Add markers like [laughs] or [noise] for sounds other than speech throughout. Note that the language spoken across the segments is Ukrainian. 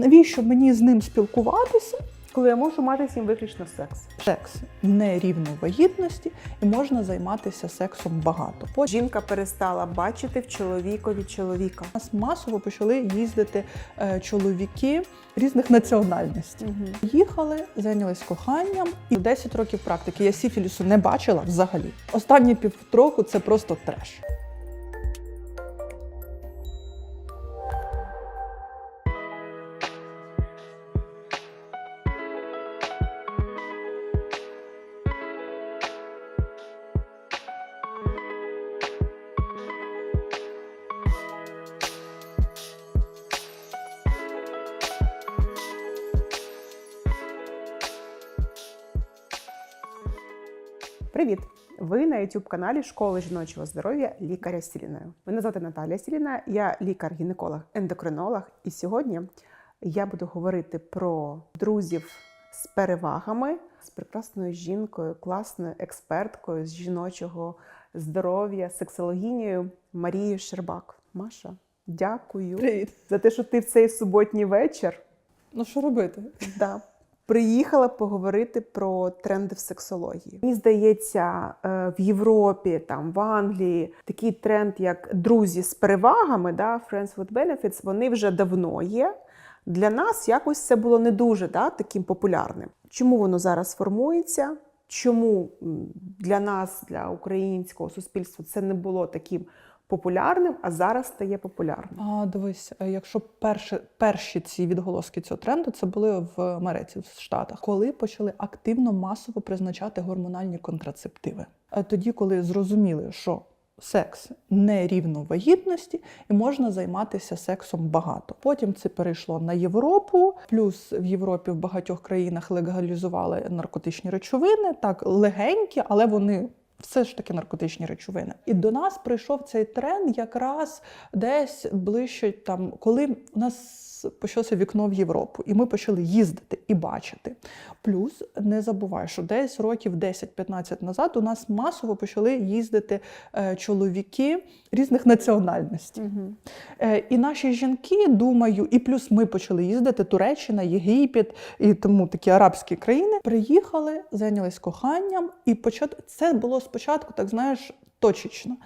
Навіщо мені з ним спілкуватися? Коли я можу мати з ним виключно секс. Секс не рівно вагітності, і можна займатися сексом багато. Потім Жінка перестала бачити в чоловікові чоловіка. у нас масово почали їздити е, чоловіки різних національностей. Їхали, зайнялись коханням, і 10 років практики. Я сіфілісу не бачила взагалі. Останні півроку це просто треш. Ви на youtube каналі Школи жіночого здоров'я лікаря Сіліною. Мене звати Наталія Сіліна, я лікар-гінеколог, ендокринолог. І сьогодні я буду говорити про друзів з перевагами, з прекрасною жінкою, класною експерткою з жіночого здоров'я, сексологінею Марією Щербак. Маша, дякую Привіт. за те, що ти в цей суботній вечір Ну що робити? Да. Приїхала поговорити про тренди в сексології. Мені здається, е, в Європі, там в Англії такий тренд, як друзі з перевагами, да, friends with benefits, вони вже давно є. Для нас якось це було не дуже да, таким популярним. Чому воно зараз формується? Чому для нас, для українського суспільства, це не було таким популярним, а зараз стає популярним? А дивись, е, якщо перші, перші ці відголоски цього тренду це були в Америці, в Штатах, коли почали активно масово призначати гормональні контрацептиви. Е, Тоді, коли зрозуміли, що секс не рівно вагітності, і можна займатися сексом багато. Потім це перейшло на Європу. Плюс в Європі в багатьох країнах легалізували наркотичні речовини, так легенькі, але вони. Все ж таки наркотичні речовини. І до нас прийшов цей тренд якраз десь ближче, там, коли у нас почалося вікно в Європу, і ми почали їздити і бачити. Плюс не забувай, що десь років 10-15 назад у нас масово почали їздити е, чоловіки різних національностей. Е, І наші жінки, думаю, і плюс ми почали їздити Туреччина, Єгипет і тому такі арабські країни. Приїхали, зайнялись коханням, і почат... це було спочатку, так знаєш, точечно.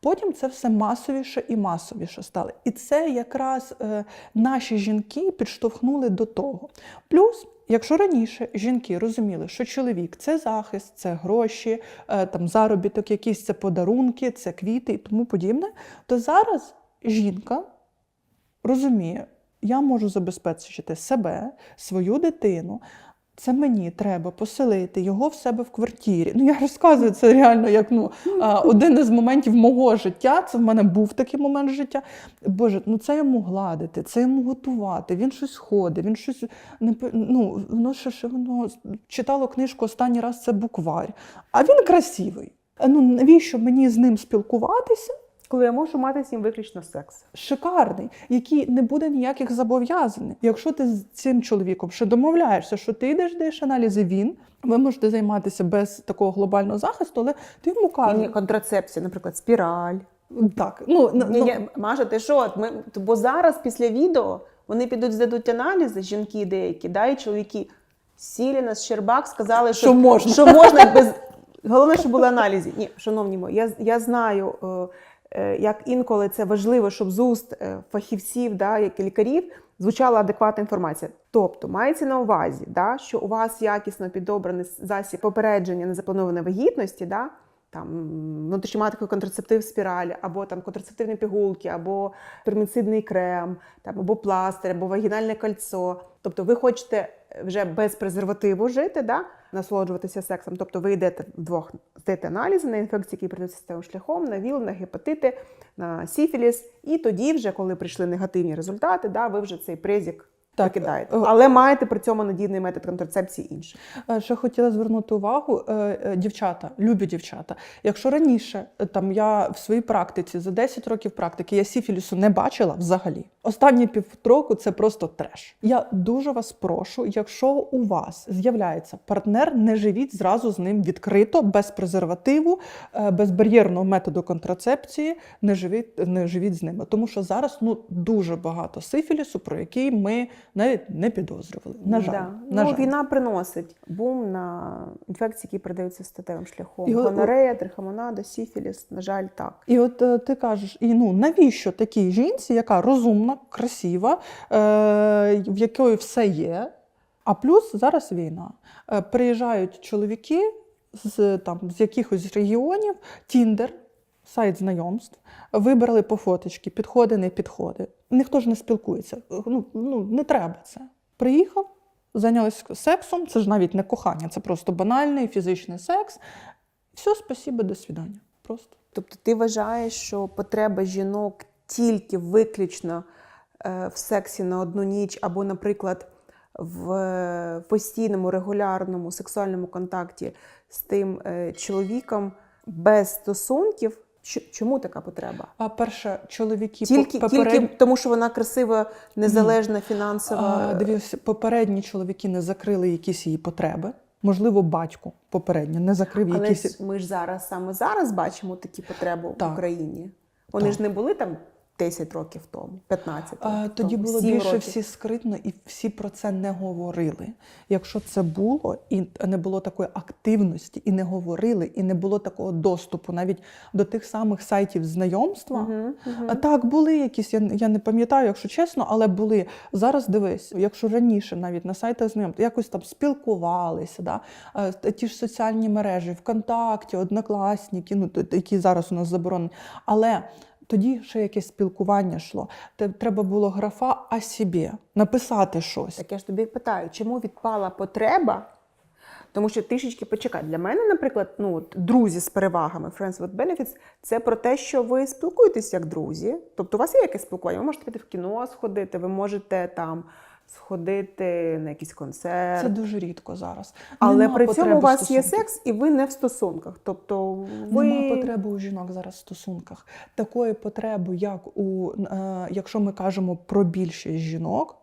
Потім це все масовіше і масовіше стало. І це якраз е, наші жінки підштовхнули до того. Плюс, якщо раніше жінки розуміли, що чоловік це захист, це гроші, е, там заробіток, якісь це подарунки, це квіти і тому подібне, то зараз жінка розуміє, я можу забезпечити себе, свою дитину. Це мені треба поселити його в себе в квартирі. Ну я розказую це реально як ну один із моментів мого життя. Це в мене був такий момент життя. Боже, ну це йому гладити, це йому готувати. Він щось ходить, він щось не ну, воно ще ще воно читало книжку останній раз. Це букварь. А він красивий. Ну навіщо мені з ним спілкуватися? Коли я можу мати з ним виключно секс. шикарний, який не буде ніяких зобов'язань. Якщо ти з цим чоловіком ще домовляєшся, що ти йдеш даєш аналізи, він ви можете займатися без такого глобального захисту, але ти йому кажеш, контрацепція, наприклад, спіраль. так, ну, ну, Ні, ні, Маша, ти що? Ми, бо зараз після відео вони підуть здадуть аналізи, жінки деякі, да, і чоловіки. Сіліна з Щербак сказали, що, Що можна. що можна без. Головне, щоб були аналізи. Ні, шановні мої, я, я знаю, е, як інколи це важливо, щоб з уст е, фахівців, да, як лікарів, звучала адекватна інформація. Тобто мається на увазі, да, що у вас якісно підобраний засіб попередження незапланованої вагітності, да, там внутрішньоматковий контрацептив спіраль, або там контрацептивні пігулки, або перміцидний крем, там, або пластир, або вагінальне кольцо. Тобто ви хочете вже без презервативу жити, да? насолоджуватися сексом. Тобто ви йдете вдвох, здаєте аналізи на інфекції, які прийдуть системним шляхом, на ВІЛ, на гепатити, на сіфіліс. І тоді, вже, коли прийшли негативні результати, да, ви вже цей презік Так, покидаєте. е, Але маєте при цьому надійний метод контрацепції інший. Е, Ще хотіла звернути увагу, е, е, дівчата, любі дівчата. Якщо раніше е, там я в своїй практиці за 10 років практики я сіфілісу не бачила взагалі. Останні півроку це просто треш. Я дуже вас прошу, якщо у вас з'являється партнер, не живіть зразу з ним відкрито, без презервативу, е, без бар'єрного методу контрацепції. Не живіть, не живіть з ними, тому що зараз ну дуже багато сифілісу, про який ми навіть не підозрювали. На жаль, Да. на ну, жаль. війна приносить бум на інфекції, які передаються статевим шляхом. Гонорея, трихомонада, сіфіліс, на жаль, так. І от е, ти кажеш, і ну навіщо такій жінці, яка розумна, красива, е, в якої все є. А плюс зараз війна. Е, приїжджають чоловіки з там з якихось регіонів, Тіндер, сайт знайомств, вибрали по фоточки, підходи, не підходи. Ніхто ж не спілкується. Ну, ну не треба це. Приїхав, зайнялися сексом. Це ж навіть не кохання, це просто банальний фізичний секс. Все, спасибо, до свидання. Просто. Тобто ти вважаєш, що потреба жінок тільки виключно е, в сексі на одну ніч, або, наприклад, в е, постійному регулярному сексуальному контакті з тим е, чоловіком без стосунків. Чому така потреба? А перше, чоловіки Тільки, по- тільки тому, що вона красива, незалежна, фінансова. а, дивись, попередні чоловіки не закрили якісь її потреби. Можливо, батько попередньо не закрив Але якісь. Але ми ж зараз саме зараз бачимо такі потреби Так. в Україні. Вони Так. ж не були там 10 років тому, 15 років. Тоді тому, було 7 більше років. всі скритно, і всі про це не говорили. Якщо це було, і не було такої активності, і не говорили, і не було такого доступу навіть до тих самих сайтів знайомства. Мгм. А так, були якісь, я, я не пам'ятаю, якщо чесно, але були. Зараз дивись, якщо раніше навіть на сайтах знайомств якось там спілкувалися, да? ті ж соціальні мережі, ВКонтакті, Однокласники, ну, які зараз у нас заборонені. Але тоді ще якесь спілкування йшло. Треба було графа о собі, написати щось. Так я ж тобі питаю, чому відпала потреба? Тому що трішечки почекай. Для мене, наприклад, ну от друзі з перевагами Friends with Benefits – це про те, що ви спілкуєтесь як друзі. Тобто, у вас є якесь спілкування. Ви можете піти в кіно сходити, ви можете там сходити на якийсь концерт. Це дуже рідко зараз. Але Нема при цьому у вас є секс, і ви не в стосунках. Тобто ви Нема потреби у жінок зараз в стосунках. Такої потреби, як у е, якщо ми кажемо про більшість жінок,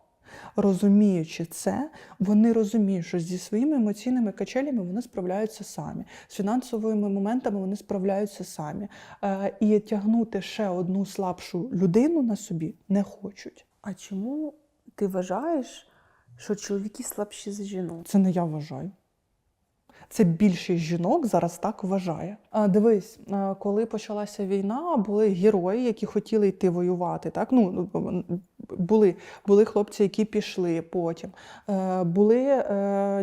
розуміючи це, вони розуміють, що зі своїми емоційними качелями вони справляються самі, з фінансовими моментами вони справляються самі. Е, і тягнути ще одну слабшу людину на собі не хочуть. А чому ти вважаєш, що чоловіки слабші за жінок? Це не я вважаю. Це більшість жінок зараз так вважає. А, дивись, коли почалася війна, були герої, які хотіли йти воювати. Так? Ну, були, були хлопці, які пішли потім. Е, були е,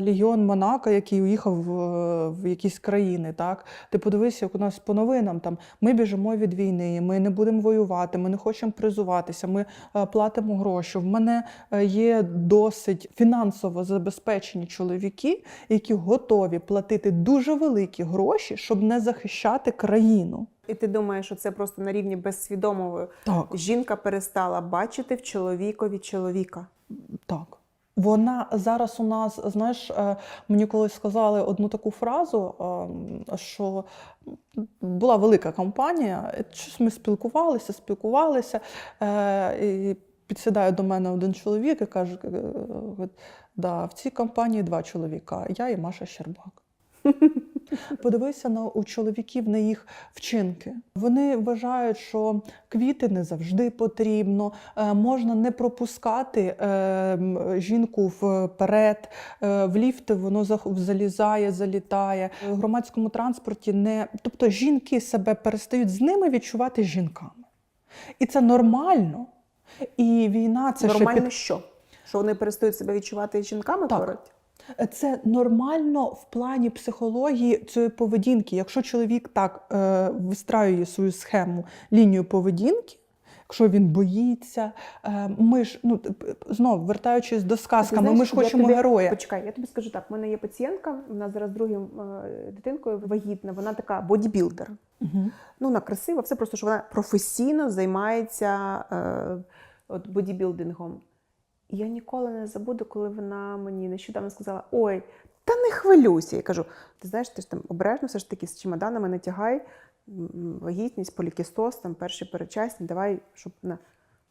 Легіон Монако, який уїхав в, в якісь країни. Так? Ти подивися, як у нас по новинам там ми біжимо від війни, ми не будемо воювати, ми не хочемо призуватися, ми е, платимо гроші. В мене е, є досить фінансово забезпечені чоловіки, які готові платити дуже великі гроші, щоб не захищати країну. І ти думаєш, що це просто на рівні безсвідомого Так. жінка перестала бачити в чоловікові чоловіка. Так. Вона зараз у нас, знаєш, е, мені колись сказали одну таку фразу, ем, що була велика компанія, щось ми спілкувалися, спілкувалися. е, І підсідає до мене один чоловік і каже: е, да, в цій компанії два чоловіка, я і Маша Щербак. Подивися на у чоловіків на їх вчинки. Вони вважають, що квіти не завжди потрібно, е, можна не пропускати е, жінку вперед, е, в ліфти воно залізає, залітає. В громадському транспорті не тобто жінки себе перестають з ними відчувати жінками. І це нормально. І війна це ще Нормально під... що? Що вони перестають себе відчувати жінками Так. поряд? Це нормально в плані психології цієї поведінки. Якщо чоловік так е, вистраює свою схему, лінію поведінки, якщо він боїться, е, ми ж ну т- п- знов вертаючись до сказками, знаєш, ми ж хочемо тобі- героя. Почекай, я тобі скажу так: в мене є пацієнтка, вона зараз другим е, дитинкою вагітна, вона така бодібілдер. Угу. Ну, вона красива, все просто, що вона професійно займається е, от, бодібілдингом. Я ніколи не забуду, коли вона мені нещодавно сказала: Ой, та не хвилюйся. Я кажу: ти знаєш, ти ж там обережно все ж таки з чемоданами не тягай, вагітність, полікістоз, там перші перечасні, давай, щоб на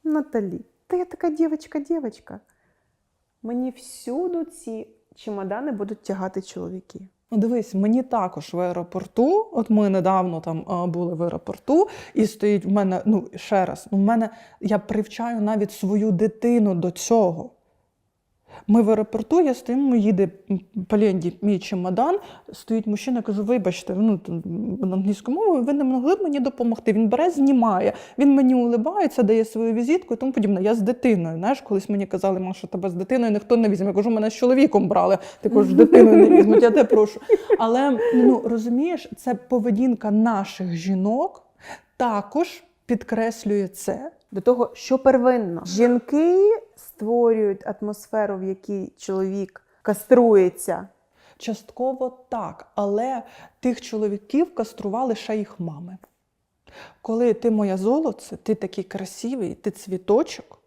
Наталі. Та я така дівчинка, дівчинка. Мені всюди ці чемодани будуть тягати чоловіки. Ну, дивись, мені також в аеропорту. От ми недавно там а, були в аеропорту, і стоїть в мене, ну ще раз, ну, мене я привчаю навіть свою дитину до цього. Ми в аеропорту, я стою, їде по ленді мій чемодан, стоїть мужчина, кажу, вибачте, ну там, англійською мовою, ви не могли б мені допомогти. Він бере, знімає, він мені улибається, дає свою візитку і тому подібне. Я з дитиною. Знаєш, колись мені казали, Маша, тебе з дитиною ніхто не візьме. Я кажу, мене з чоловіком брали, також з дитиною не візьмуть, я тебе прошу. Але ну розумієш, це поведінка наших жінок також підкреслює це. До того, що первинно, жінки створюють атмосферу, в якій чоловік каструється. Частково так, але тих чоловіків кастрували ще їх мами. Коли ти моя золоце, ти такий красивий, ти цвіточок,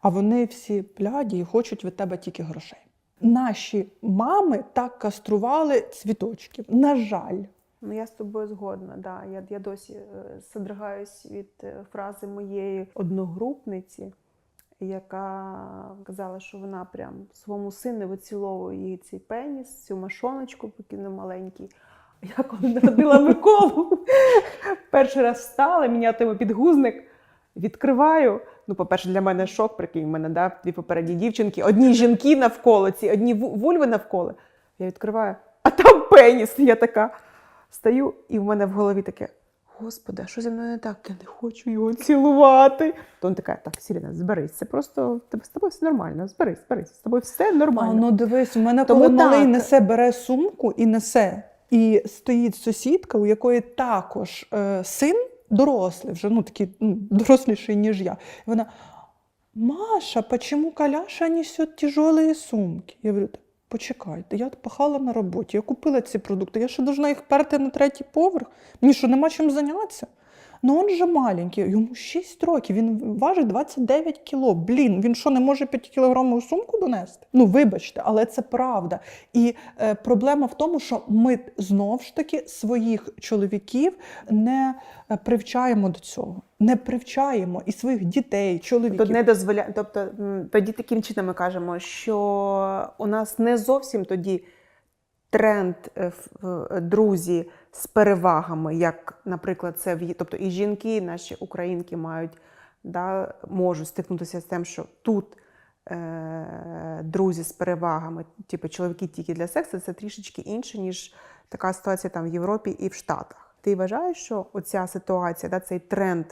а вони всі бляді і хочуть від тебе тільки грошей. Наші мами так кастрували цвіточків. На жаль, Ну, я з тобою згодна. Да. Я, я досі е, содригаюсь від е, фрази моєї одногрупниці, яка казала, що вона прям своєму сину виціловує її цей пеніс, цю машоночку, поки не маленький. Я коли народила Миколу, [laughs] перший раз встала, міняти йому підгузник, відкриваю. Ну, по-перше, для мене шок, прикинь, мене да, дві попередні дівчинки, одні жінки навколо, ці, одні вульви навколо. Я відкриваю, а там пеніс. Я така стою, і в мене в голові таке: Господи, а що зі мною не так? Я не хочу його цілувати. То він така, так, Сіріна, зберись, це просто тебе з тобою все нормально. Зберись, зберись, з тобою все а, нормально. ну дивись, у мене Тому коли малий несе, бере сумку і несе, і стоїть сусідка, у якої також е, син дорослий, вже ну такий ну, доросліший, ніж я. І вона. Маша, почему Каляша несет тяжелые сумки? Я говорю, «Та почекайте, я пахала на роботі, я купила ці продукти, я ще должна їх перти на третій поверх. Мені що, нема чим зайнятися? Ну він же маленький, йому 6 років, він важить 29 кіло. Блін, він що, не може 5 кілограмову сумку донести? Ну, вибачте, але це правда. І е, проблема в тому, що ми знов ж таки своїх чоловіків не е, привчаємо до цього. Не привчаємо і своїх дітей, чоловіків. Тобто не дозволяє. Тобто тоді таким чином ми кажемо, що у нас не зовсім тоді тренд е, в- друзі з перевагами, як, наприклад, це в тобто і жінки, наші українки мають да, можуть стикнутися з тим, що тут. е, Друзі з перевагами, типу чоловіки тільки для сексу, це трішечки інше, ніж така ситуація там в Європі і в Штатах. Ти вважаєш, що оця ситуація, да, цей тренд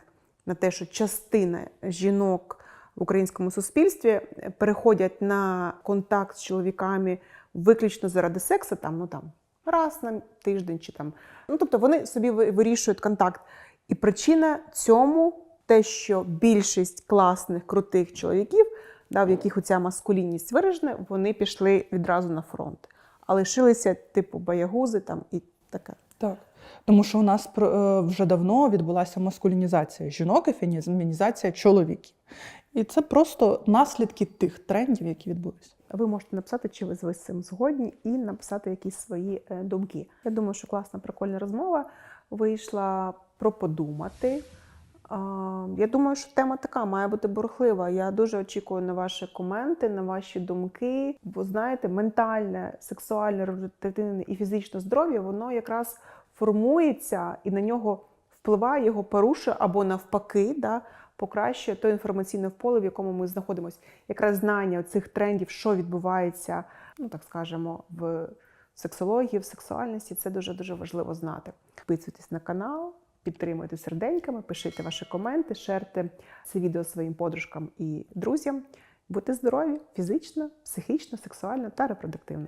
на те, що частина жінок в українському суспільстві е, переходять на контакт з чоловіками виключно заради сексу, там, ну там раз на тиждень чи там. Ну тобто вони собі ви- вирішують контакт. І причина цьому те, що більшість класних, крутих чоловіків, да, в яких оця маскулінність виражена, вони пішли відразу на фронт. А лишилися, типу, боягузи там і таке. Так. Тому що у нас е, вже давно відбулася маскулінізація жінок і фемінізація чоловіків. І це просто наслідки тих трендів, які відбулися. Ви можете написати, чи ви з цим згодні, і написати якісь свої е, думки. Я думаю, що класна, прикольна розмова вийшла про подумати. Я думаю, що тема така має бути бурхлива. Я дуже очікую на ваші коменти, на ваші думки. Бо знаєте, ментальне, сексуальне, репродуктивне і фізичне здоров'я воно якраз формується і на нього впливає, його порушує або навпаки, да, покращує то інформаційне поле, в якому ми знаходимося. Якраз знання цих трендів, що відбувається, ну так скажемо, в сексології, в сексуальності, це дуже дуже важливо знати. Підписуйтесь на канал, підтримуйте серденьками, пишіть ваші коменти, шерте це відео своїм подружкам і друзям. Будьте здорові фізично, психічно, сексуально та репродуктивно.